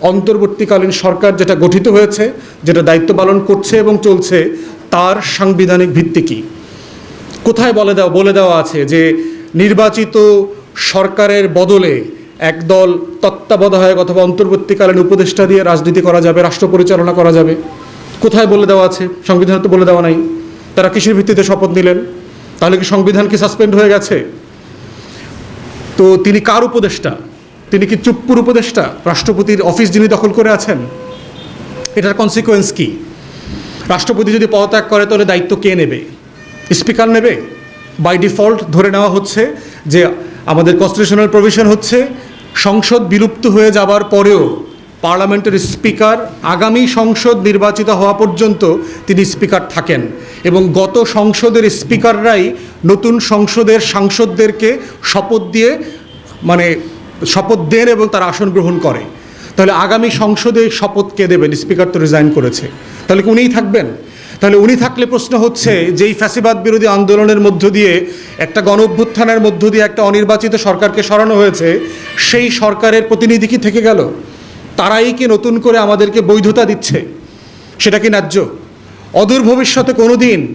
অন্তর্বর্তীকালীন সরকার যেটা গঠিত হয়েছে, যেটা দায়িত্ব পালন করছে এবং চলছে, তার সাংবিধানিক ভিত্তি কী? কোথায় বলে দেওয়া বলে দেওয়া আছে যে নির্বাচিত সরকারের বদলে একদল তত্ত্বাবধায়ক অথবা অন্তর্বর্তীকালীন উপদেষ্টা দিয়ে রাজনীতি করা যাবে, রাষ্ট্র পরিচালনা করা যাবে? কোথায় বলে দেওয়া আছে? সংবিধানে তো বলে দেওয়া নাই। তারা কিসের ভিত্তিতে শপথ নিলেন? তাহলে কি সংবিধান কি সাসপেন্ড হয়ে গেছে? তো তিনি কার উপদেষ্টা? তিনি কি চুপ্পুর উপদেষ্টা? রাষ্ট্রপতির অফিস যিনি দখল করে আছেন, এটার কনসিকোয়েন্স কি? রাষ্ট্রপতি যদি পদত্যাগ করে, তাহলে দায়িত্ব কে নেবে? স্পিকার নেবে? বাই ডিফল্ট ধরে নেওয়া হচ্ছে যে আমাদের কনস্টিটিউশনাল প্রভিশন হচ্ছে, সংসদ বিলুপ্ত হয়ে যাবার পরেও পার্লামেন্টের স্পিকার আগামী সংসদ নির্বাচিত হওয়া পর্যন্ত তিনি স্পিকার থাকেন এবং গত সংসদের স্পিকাররাই নতুন সংসদের সাংসদদেরকে শপথ দিয়ে মানে শপথ দেন এবং তার আসন গ্রহণ করে। তাহলে আগামী সংসদে শপথ কে দেবেন? স্পিকার তো রিজাইন করেছে। তাহলে কি উনিই থাকবেন? তাহলে উনি থাকলে প্রশ্ন হচ্ছে যে এই ফ্যাসিবাদ বিরোধী আন্দোলনের মধ্য দিয়ে, একটা গণ অভ্যুত্থানের মধ্য দিয়ে একটা অনির্বাচিত সরকারকে সরানো হয়েছে, সেই সরকারের প্রতিনিধি কি থেকে গেল? তারাই কি নতুন করে আমাদেরকে বৈধতা দিচ্ছে? সেটা কি ন্যায্য? অদূর ভবিষ্যতে কোনো দিন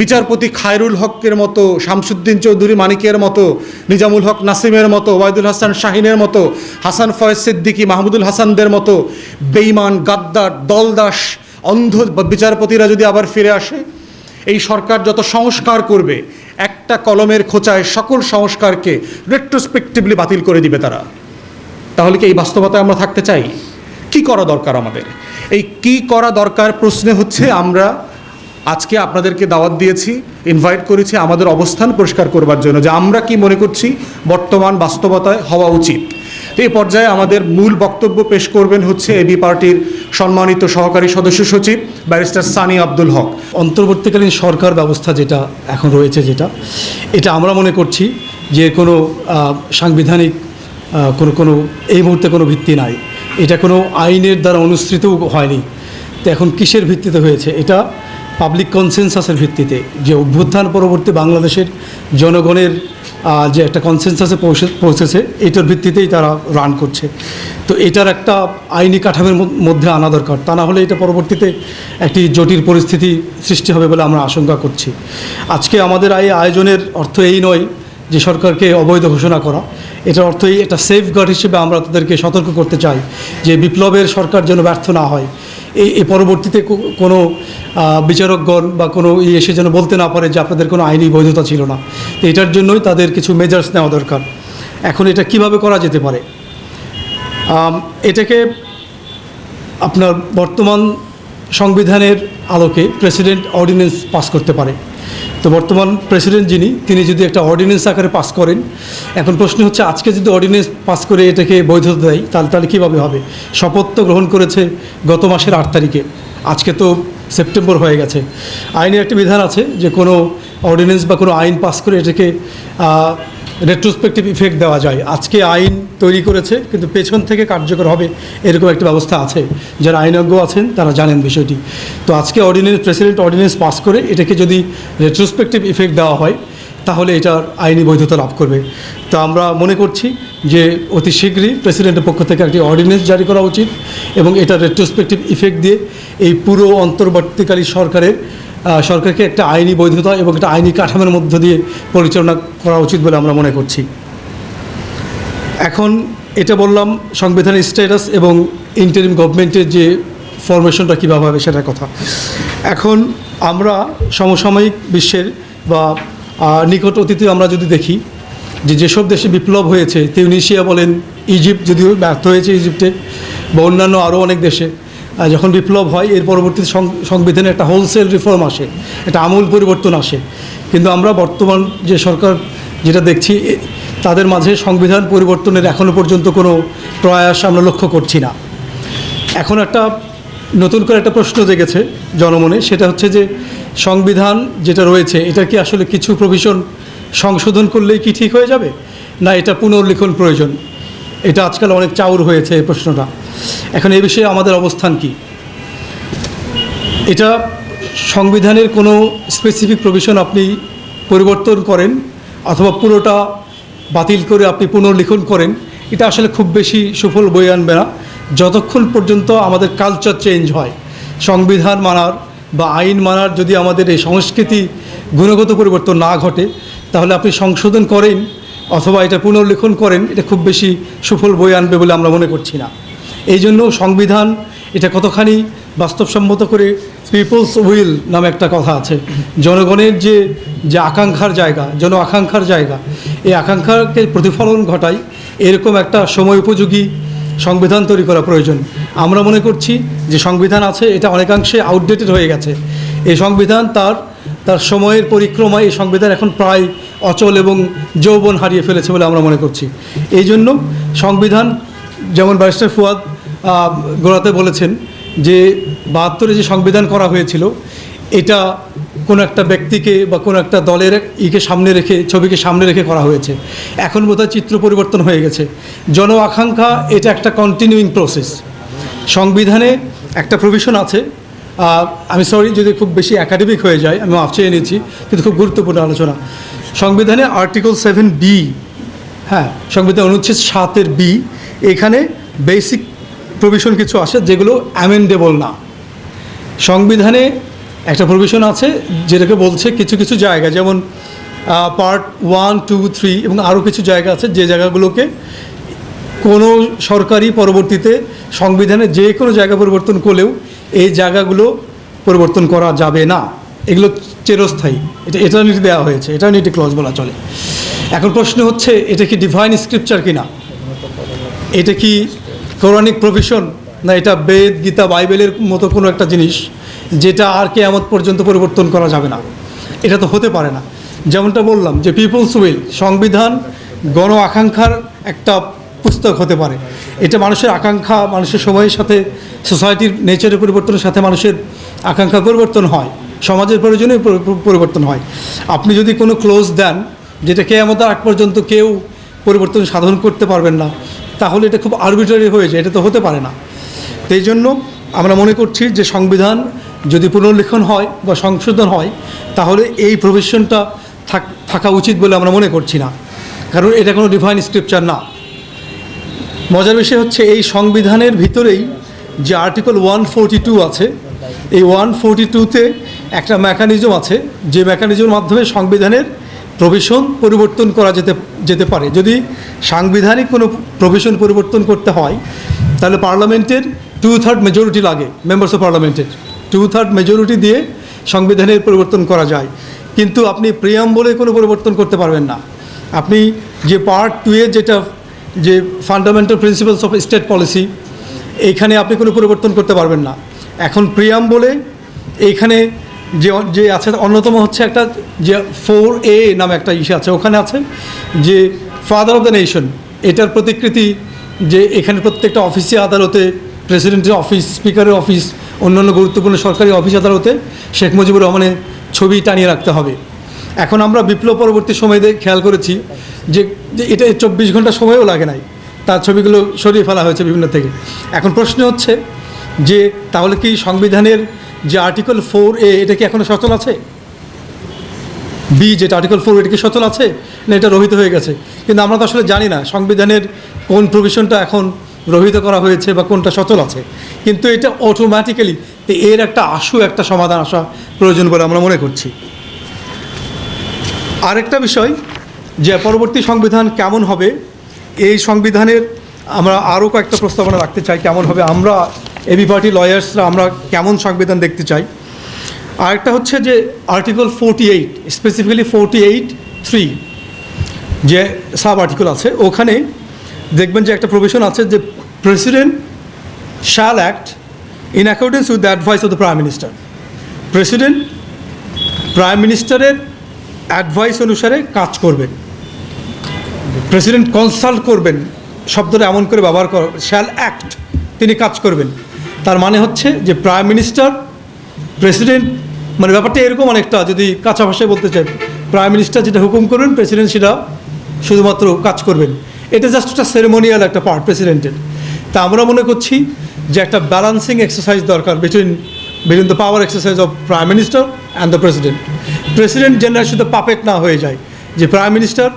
বিচারপতি খায়রুল হকের মতো, শামসুদ্দিন চৌধুরী মানিকের মতো, নিজামুল হক নাসিমের মতো, ওয়াইদুল হাসান শাহিনের মতো, হাসান ফয়েজ সিদ্দিকী মাহমুদুল হাসানদের মতো বেইমান গাদ্দার, দলদাস, অন্ধ বিচারপতিরা যদি আবার ফিরে আসে, এই সরকার যত সংস্কার করবে, একটা কলমের খোঁচায় সকল সংস্কারকে রেট্রোস্পেক্টিভলি বাতিল করে দিবে তারা। তাহলে কি এই বাস্তবতায় আমরা থাকতে চাই? কি করা দরকার আমাদের? এই কি করা দরকার প্রশ্নে হচ্ছে আমরা আজকে আপনাদেরকে দাওয়াত দিয়েছি ইনভাইট করেছি, আমাদের অবস্থান পরিষ্কার করবার জন্য যে আমরা কি মনে করছি বর্তমান বাস্তবতায় হওয়া উচিত। এই পর্যায়ে আমাদের মূল বক্তব্য পেশ করবেন হচ্ছে এবি পার্টির সম্মানিত সহকারী সদস্য সচিব, ব্যারিস্টার সানি আব্দুল হক। অন্তর্বর্তীকালীন সরকার ব্যবস্থা যেটা এখন রয়েছে যেটা, এটা আমরা মনে করছি যে কোনো সাংবিধানিক কোনো কোনো, এই মুহূর্তে কোনো ভিত্তি নাই। এটা কোনো আইনের দ্বারা অনুসৃতও হয়নি। তো এখন কিসের ভিত্তিতে হয়েছে? এটা পাবলিক কনসেনসাসের ভিত্তিতে যে অভ্যুত্থান পরবর্তী বাংলাদেশের জনগণের যে একটা কনসেনসাসে পৌঁছে, পৌঁছেছে, এটার ভিত্তিতেই তারা রান করছে। তো এটার একটা আইনি কাঠামোর মধ্যে আনা দরকার। তা না হলে এটা পরবর্তীতে একটি জটিল পরিস্থিতি সৃষ্টি হবে বলে আমরা আশঙ্কা করছি। আজকে আমাদের এই আয়োজনের অর্থ এই নয় যে সরকারকে অবৈধ ঘোষণা করা। এটার অর্থই একটা সেফ গার্ড হিসেবে আমরা তাদেরকে সতর্ক করতে চাই যে বিপ্লবের সরকার যেন ব্যর্থ না হয়। এই এই পরবর্তীতে কোনো বিচারকগণ বা কোনো ই এসে যেন বলতে না পারে যে আপনাদের কোনো আইনি বৈধতা ছিল না। তো এটার জন্যই তাদের কিছু মেজার্স নেওয়া দরকার। এখন এটা কীভাবে করা যেতে পারে? এটাকে আপনার বর্তমান সংবিধানের আলোকে প্রেসিডেন্ট অর্ডিন্যান্স পাস করতে পারে। তো বর্তমান প্রেসিডেন্ট যিনি, তিনি যদি একটা অর্ডিন্যান্স আকারে পাস করেন, এখন প্রশ্ন হচ্ছে আজকে যদি অর্ডিন্যান্স পাস করে এটাকে বৈধতা দেয়, তাহলে তাহলে কীভাবে হবে? শপথ তো গ্রহণ করেছে গত মাসের আট তারিখে। আজকে তো সেপ্টেম্বর হয়ে গেছে। আইনের একটি বিধান আছে যে কোনো অর্ডিন্যান্স বা কোনো আইন পাস করে এটাকে রেট্রোস্পেক্টিভ ইফেক্ট দেওয়া যায়। আজকে আইন তৈরি করেছে, কিন্তু পেছন থেকে কার্যকর হবে এরকম একটা ব্যবস্থা আছে। যারা আইনজ্ঞ আছেন, তারা জানেন বিষয়টি। তো আজকে অর্ডিন্যান্স প্রেসিডেন্ট অর্ডিন্যান্স পাস করে এটাকে যদি রেট্রোস্পেক্টিভ ইফেক্ট দেওয়া হয়, তাহলে এটার আইনি বৈধতা লাভ করবে। তো আমরা মনে করছি যে অতি শীঘ্রই প্রেসিডেন্টের পক্ষ থেকে একটি অর্ডিন্যান্স জারি করা উচিত এবং এটা রেট্রোস্পেক্টিভ ইফেক্ট দিয়ে এই পুরো অন্তর্বর্তীকালী সরকারের সরকারকে একটা আইনি বৈধতা এবং একটা আইনি কাঠামোর মধ্য দিয়ে পরিচালনা করা উচিত বলে আমরা মনে করছি। এখন এটা বললাম, সংবিধানের স্ট্যাটাস এবং ইন্টারিম গভর্নমেন্টের যে ফরমেশনটা কীভাবে হবে সেটার কথা। এখন আমরা সমসাময়িক বিশ্বের বা নিকট অতীতে আমরা যদি দেখি যে যেসব দেশে বিপ্লব হয়েছে, তিউনিশিয়া বলেন, ইজিপ্ট যদিও ব্যর্থ হয়েছে ইজিপ্টে, বা অন্যান্য আরও অনেক দেশে যখন বিপ্লব হয়, এর পরবর্তীতে সং- সংবিধানে একটা হোলসেল রিফর্ম আসে, একটা আমূল পরিবর্তন আসে। কিন্তু আমরা বর্তমান যে সরকার যেটা দেখছি তাদের মাঝে সংবিধান পরিবর্তনের এখনও পর্যন্ত কোনো প্রয়াস আমরা লক্ষ্য করছি না। এখন একটা নতুন করে একটা প্রশ্ন জেগেছে জনমনে, সেটা হচ্ছে যে সংবিধান যেটা রয়েছে, এটা কি আসলে কিছু প্রভিশন সংশোধন করলেই কি ঠিক হয়ে যাবে? না, এটা পুনর্লিখন প্রয়োজন? এটা আজকাল অনেক চাউর হয়েছে এই প্রশ্নটা। এখন এই বিষয়ে আমাদের অবস্থান কি? এটা সংবিধানের কোনো স্পেসিফিক প্রভিশন আপনি পরিবর্তন করেন অথবা পুরোটা বাতিল করে আপনি পুনর্লিখন করেন, এটা আসলে খুব বেশি সুফল বয়ে আনবে না। যতক্ষণ পর্যন্ত আমাদের কালচার চেঞ্জ হয়, সংবিধান মানার বা আইন মানার যদি আমাদের এই সংস্কৃতি গুণগত পরিবর্তন না ঘটে, তাহলে আপনি সংশোধন করেন অথবা এটা পুনর্লেখন করেন, এটা খুব বেশি সুফল বই আনবে বলে আমরা মনে করছি না। এই জন্য সংবিধান, এটা কতখানি বাস্তবসম্মত করে পিপলস উইল নামে একটা কথা আছে। জনগণের যে যে আকাঙ্ক্ষার জায়গা, জন আকাঙ্ক্ষার জায়গা, এই আকাঙ্ক্ষাকে প্রতিফলন ঘটায় এরকম একটা সময় উপযোগী সংবিধান তৈরি করা প্রয়োজন। আমরা মনে করছি যে সংবিধান আছে, এটা অনেকাংশে আউটডেটেড হয়ে গেছে। এই সংবিধান তার তার সময়ের পরিক্রমায় এই সংবিধান এখন প্রায় অচল এবং যৌবন হারিয়ে ফেলেছে বলে আমরা মনে করছি। এই জন্য সংবিধান, যেমন ব্যারিস্টার ফুয়াদ গোড়াতে বলেছেন যে বাহাত্তরে যে সংবিধান করা হয়েছিল, এটা কোনো একটা ব্যক্তিকে বা কোনো একটা দলের ইকে সামনে রেখে, ছবিকে সামনে রেখে করা হয়েছে। এখন বোধহয় চিত্র পরিবর্তন হয়ে গেছে। জন আকাঙ্ক্ষা, এটা একটা কন্টিনিউইং প্রসেস সংবিধানে একটা প্রভিশন আছে। আমি সরি যদি খুব বেশি একাডেমিক হয়ে যায় আমি মাফ চেয়ে নিচ্ছি কিন্তু খুব গুরুত্বপূর্ণ আলোচনা। সংবিধানে আর্টিকেল সেভেন বি হ্যাঁ সংবিধান অনুচ্ছেদ সাতের বি, এখানে বেসিক প্রভিশন কিছু আছে যেগুলো অ্যামেন্ডেবল না। সংবিধানে একটা প্রভিশন আছে যেটাকে বলছে কিছু কিছু জায়গা, যেমন পার্ট ওয়ান টু থ্রি এবং আরও কিছু জায়গা আছে যে জায়গাগুলোকে কোনো সরকারি পরবর্তীতে সংবিধানে যে কোনো জায়গা পরিবর্তন করলেও এই জায়গাগুলো পরিবর্তন করা যাবে না। এগুলো চিরস্থায়ী। এটা এটার্নিটি দেওয়া হয়েছে এটার্নিটি ক্লজ বলা চলে। এখন প্রশ্ন হচ্ছে, এটা কি ডিভাইন স্ক্রিপচার কি না এটা কি পৌরাণিক প্রভিশন না এটা বেদ, গীতা, বাইবেলের মতো কোনো একটা জিনিস যেটা আর কেয়ামত পর্যন্ত পরিবর্তন করা যাবে না? এটা তো হতে পারে না। যেমনটা বললাম যে পিপলস উইল সংবিধান, গণ আকাঙ্ক্ষার একটা পুস্তক হতে পারে। এটা মানুষের আকাঙ্ক্ষা, মানুষের সময়ের সাথে সোসাইটির নেচারের পরিবর্তনের সাথে মানুষের আকাঙ্ক্ষা পরিবর্তন হয়। সমাজের প্রয়োজনে পরিবর্তন হয়। আপনি যদি কোনো ক্লোজ দেন, যেটা কেয়ামতের আগ পর্যন্ত কেউ পরিবর্তন সাধন করতে পারবেন না, তাহলে এটা খুব আরবিটারি হয়ে যায়, এটা তো হতে পারে না। এই জন্য আমরা মনে করছি যে সংবিধান যদি পুনর্লিখন হয় বা সংশোধন হয়, তাহলে এই প্রভিশনটা থাক- উচিত বলে আমরা মনে করছি না। কারণ এটা কোনো ডিভাইন স্ক্রিপচার না। মজার বিষয় হচ্ছে এই সংবিধানের ভিতরেই যে আর্টিকেল ওয়ান টু আছে, এই ওয়ান ফোরটি টুতে একটা মেকানিজম আছে, যে মেকানিজমের মাধ্যমে সংবিধানের প্রভিশন পরিবর্তন করা যেতে যেতে পারে। যদি সাংবিধানিক কোনো প্রভিশন পরিবর্তন করতে হয়, তাহলে পার্লামেন্টের টু থার্ড মেজরিটি লাগে মেম্বার্স অফ পার্লামেন্টের টু থার্ড মেজরিটি দিয়ে সংবিধানের পরিবর্তন করা যায়। কিন্তু আপনি প্রিয়াম বলে কোনো পরিবর্তন করতে পারবেন না। আপনি যে পার্ট টু এ যেটা, যে fundamental principles of state policy এইখানে আপনি কোনো পরিবর্তন করতে পারবেন না। এখন প্রিয়াম বলে এইখানে যে যে আছে, অন্যতম হচ্ছে একটা যে ফোর এ নামে একটা ইস্যু আছে, ওখানে আছে যে ফাদার অফ দ্য নেশন। এটার প্রতিকৃতি যে এখানে প্রত্যেকটা অফিসে আদালতে, প্রেসিডেন্টের অফিস, স্পিকারের অফিস, অন্যান্য গুরুত্বপূর্ণ সরকারি অফিস আদালতে শেখ মুজিবুর রহমানের ছবি টানিয়ে রাখতে হবে। এখন আমরা বিপ্লব পরবর্তী সময়ে খেয়াল করেছি যে এটা চব্বিশ ঘণ্টা সময়ও লাগে নাই। তার ছবিগুলো সরিয়ে ফেলা হয়েছে বিভিন্ন থেকে। এখন প্রশ্ন হচ্ছে যে, তাহলে কি সংবিধানের যে আর্টিকেল ফোর এ এটা কি এখনও সচল আছে? বি যেটা আর্টিকেল ফোর এটা কি সচল আছে? না, এটা রহিত হয়ে গেছে। কিন্তু আমরা তো আসলে জানি না সংবিধানের কোন প্রভিশনটা এখন রহিত করা হয়েছে বা কোনটা সচল আছে। কিন্তু এটা অটোমেটিক্যালি এর একটা আশু, একটা সমাধান আসা প্রয়োজন বলে আমরা মনে করছি। আরেকটা বিষয় যে পরবর্তী সংবিধান কেমন হবে, এই সংবিধানের আমরা আরও কয়েকটা প্রস্তাবনা রাখতে চাই, কেমন হবে আমরা এবি পার্টি লয়ার্সরা আমরা কেমন সংবিধান দেখতে চাই? আরেকটা হচ্ছে যে article forty eight specifically forty eight three যে সাব আর্টিকেল আছে, ওখানে দেখবেন যে একটা প্রভিশন আছে যে president shall act in accordance with the advice of the prime minister president prime মিনিস্টারের অ্যাডভাইস অনুসারে কাজ করবেন। প্রেসিডেন্ট কনসাল্ট করবেন, শব্দটা এমন করে ব্যবহার কর শ্যাল অ্যাক্ট তিনি কাজ করবেন। তার মানে হচ্ছে যে প্রাইম মিনিস্টার প্রেসিডেন্ট মানে ব্যাপারটা এরকম অনেকটা যদি কাঁচা ভাষায় বলতে চাই প্রাইম মিনিস্টার যেটা হুকুম করবেন প্রেসিডেন্ট সেটা শুধুমাত্র কাজ করবেন। এটা জাস্ট একটা সেরেমোনিয়াল একটা পার্ট প্রেসিডেন্টের তা আমরা মনে করছি যে একটা ব্যালান্সিং এক্সারসাইজ দরকার between between the power exercise of prime minister and the president president general শুধু পাপেট না হয়ে যায়। যে প্রাইম মিনিস্টার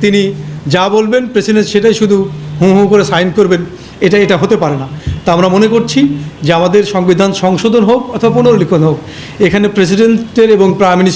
তিনি যা বলবেন প্রেসিডেন্ট সেটাই শুধু হুঁ হুঁ করে সাইন করবেন। এটা এটা হতে পারে না। তা আমরা মনে করছি যে আমাদের সংবিধান সংশোধন হোক অথবা পুনর্লিখন হোক, এখানে প্রেসিডেন্টের এবং প্রাইম